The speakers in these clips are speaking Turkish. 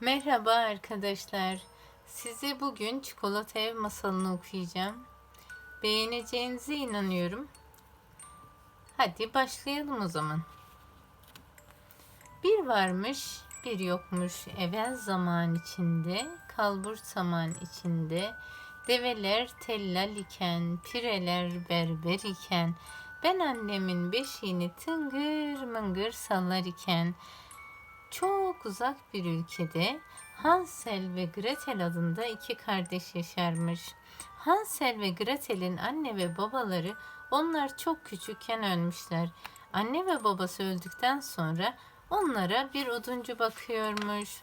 Merhaba arkadaşlar. Size bugün çikolata ev masalını okuyacağım. Beğeneceğinize inanıyorum. Hadi başlayalım o zaman. Bir varmış, bir yokmuş evvel zaman içinde, kalbur saman içinde, develer tellal iken, pireler berber iken, ben annemin beşiğini tıngır mıngır sallar iken, çok uzak bir ülkede Hansel ve Gretel adında iki kardeş yaşarmış. Hansel ve Gretel'in anne ve babaları onlar çok küçükken ölmüşler. Anne ve babası öldükten sonra onlara bir oduncu bakıyormuş.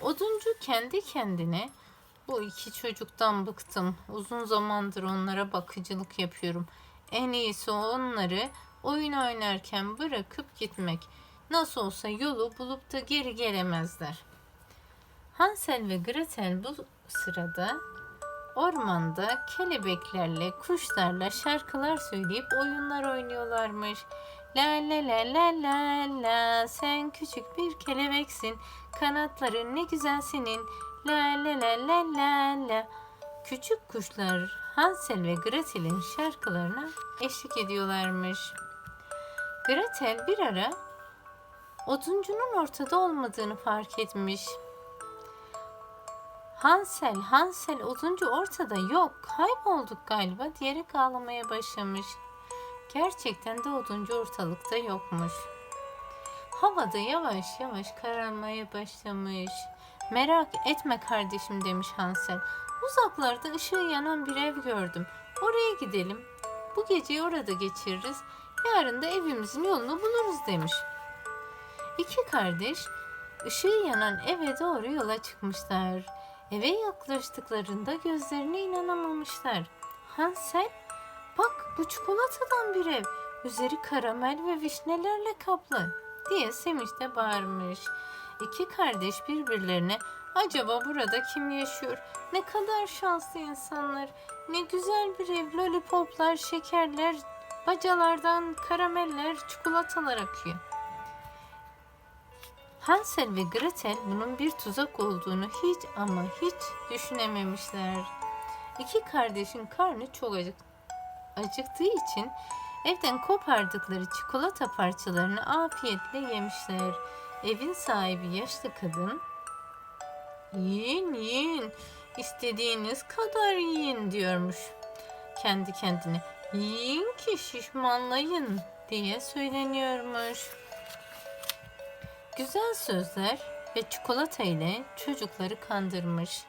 Oduncu kendi kendine bu iki çocuktan bıktım. Uzun zamandır onlara bakıcılık yapıyorum. En iyisi onları oyun oynarken bırakıp gitmek. Nasıl olsa yolu bulup da geri gelemezler. Hansel ve Gretel bu sırada ormanda kelebeklerle, kuşlarla şarkılar söyleyip oyunlar oynuyorlarmış. La la la la la la sen küçük bir kelebeksin kanatların ne güzel senin la la la la la la Küçük kuşlar Hansel ve Gretel'in şarkılarına eşlik ediyorlarmış. Gretel bir ara oduncunun ortada olmadığını fark etmiş. Hansel, Hansel oduncu ortada yok, kaybolduk galiba diyerek ağlamaya başlamış. Gerçekten de oduncu ortalıkta yokmuş. Havada yavaş yavaş kararmaya başlamış. Merak etme kardeşim demiş Hansel. Uzaklarda ışığı yanan bir ev gördüm. Oraya gidelim. Bu geceyi orada geçiririz. Yarın da evimizin yolunu buluruz demiş. İki kardeş ışığı yanan eve doğru yola çıkmışlar. Eve yaklaştıklarında gözlerine inanamamışlar. Hansel, bak bu çikolatadan bir ev. Üzeri karamel ve vişnelerle kaplı diye sevinçle bağırmış. İki kardeş birbirlerine acaba burada kim yaşıyor? Ne kadar şanslı insanlar. Ne güzel bir ev. Lollipoplar, şekerler, bacalardan karameller, çikolatalar akıyor. Hansel ve Gretel bunun bir tuzak olduğunu hiç ama hiç düşünememişler. İki kardeşin karnı çok acık acıktığı için evden kopardıkları çikolata parçalarını afiyetle yemişler. Evin sahibi yaşlı kadın yiyin yiyin istediğiniz kadar yiyin diyormuş. Kendi kendine yiyin ki şişmanlayın diye söyleniyormuş. Güzel sözler ve çikolata ile çocukları kandırmış.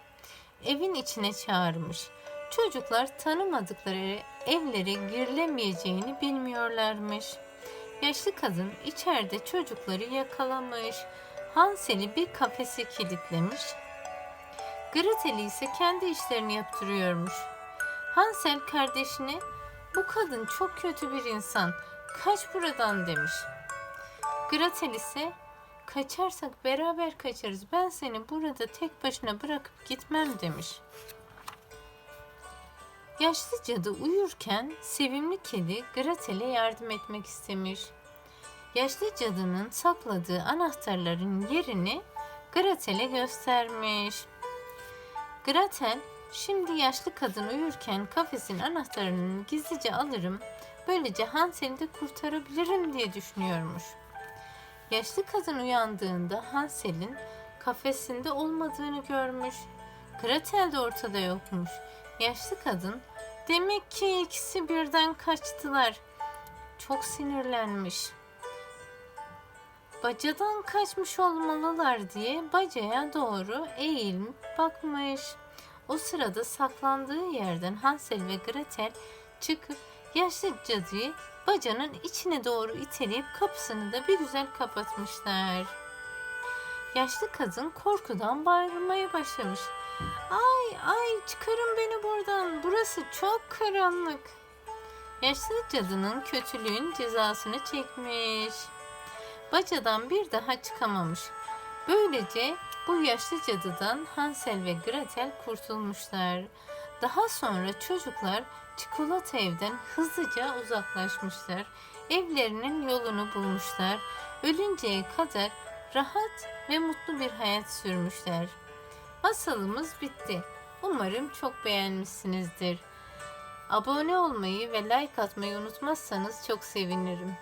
Evin içine çağırmış. Çocuklar tanımadıkları evlere girilemeyeceğini bilmiyorlarmış. Yaşlı kadın içeride çocukları yakalamış. Hansel'i bir kafese kilitlemiş. Gretel'i ise kendi işlerini yaptırıyormuş. Hansel kardeşine bu kadın çok kötü bir insan. Kaç buradan demiş. Gretel ise Kaçarsak beraber kaçarız. Ben seni burada tek başına bırakıp gitmem demiş. Yaşlı cadı uyurken sevimli kedi Gretel'e yardım etmek istemiş. Yaşlı cadının sakladığı anahtarların yerini Gretel'e göstermiş. Gretel, şimdi yaşlı kadın uyurken kafesin anahtarını gizlice alırım, böylece Hansel'i de kurtarabilirim diye düşünüyormuş. Yaşlı kadın uyandığında Hansel'in kafesinde olmadığını görmüş. Gretel de ortada yokmuş. Yaşlı kadın demek ki ikisi birden kaçtılar. Çok sinirlenmiş. Bacadan kaçmış olmalılar diye bacaya doğru eğilip bakmış. O sırada saklandığı yerden Hansel ve Gretel çıkıp yaşlı cadıyı bacanın içine doğru iteleyip kapısını da bir güzel kapatmışlar. Yaşlı kadın korkudan bağırmaya başlamış. Ay ay çıkarın beni buradan burası çok karanlık. Yaşlı cadının kötülüğün cezasını çekmiş. Bacadan bir daha çıkamamış. Böylece bu yaşlı cadıdan Hansel ve Gretel kurtulmuşlar. Daha sonra çocuklar çikolata evden hızlıca uzaklaşmışlar. Evlerinin yolunu bulmuşlar. Ölünceye kadar rahat ve mutlu bir hayat sürmüşler. Masalımız bitti. Umarım çok beğenmişsinizdir. Abone olmayı ve like atmayı unutmazsanız çok sevinirim.